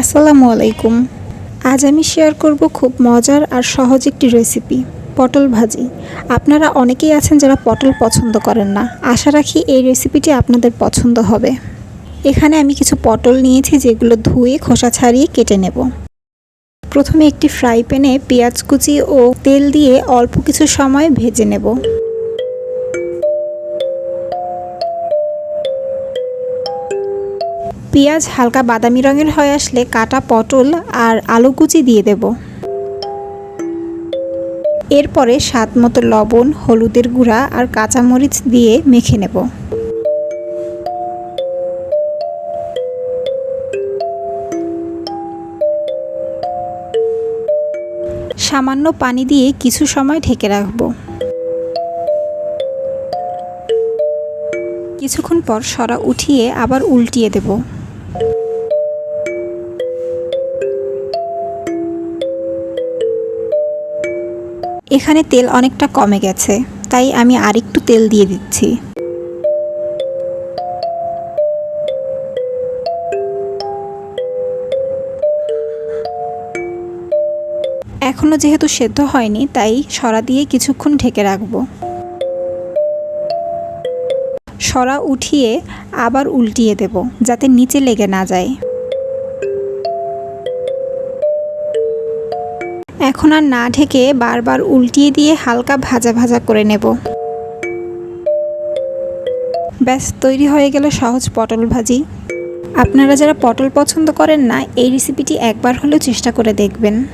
আসসালামু আলাইকুম। আজ আমি শেয়ার করব খুব মজার আর সহজ একটি রেসিপি, পটল ভাজি। আপনারা অনেকেই আছেন যারা পটল পছন্দ করেন না। আশা রাখি এই রেসিপিটি আপনাদের পছন্দ হবে। এখানে আমি কিছু পটল নিয়েছি যেগুলো ধুয়ে খোসা ছাড়িয়ে কেটে নেব। প্রথমে একটি ফ্রাই প্যানে পেঁয়াজ কুচি ও তেল দিয়ে অল্প কিছু সময় ভেজে নেব। পেঁয়াজ হালকা বাদামি রঙের হয়ে আসলে কাটা পটল আর আলু কুচি দিয়ে দেব। এরপরে স্বাদ মতো লবণ, হলুদের গুঁড়া আর কাঁচামরিচ দিয়ে মেখে নেব। সামান্য পানি দিয়ে কিছু সময় ঢেকে রাখব। কিছুক্ষণ পর সরা উঠিয়ে আবার উল্টিয়ে দেব। এখানে তেল অনেকটা কমে গেছে, তাই আমি আরেকটু তেল দিয়ে দিচ্ছি। এখনও যেহেতু সেদ্ধ হয়নি, তাই সরা দিয়ে কিছুক্ষণ ঢেকে রাখব। সরা উঠিয়ে আবার উল্টিয়ে দেব, যাতে নিচে লেগে না যায়। এখন আর না ঢেকে বারবার উল্টিয়ে দিয়ে হালকা ভাজা ভাজা করে নেব। ব্যাস, তৈরি হয়ে গেল সহজ পটল ভাজি। আপনারা যারা পটল পছন্দ করেন না, এই রেসিপিটি একবার হলেও চেষ্টা করে দেখবেন।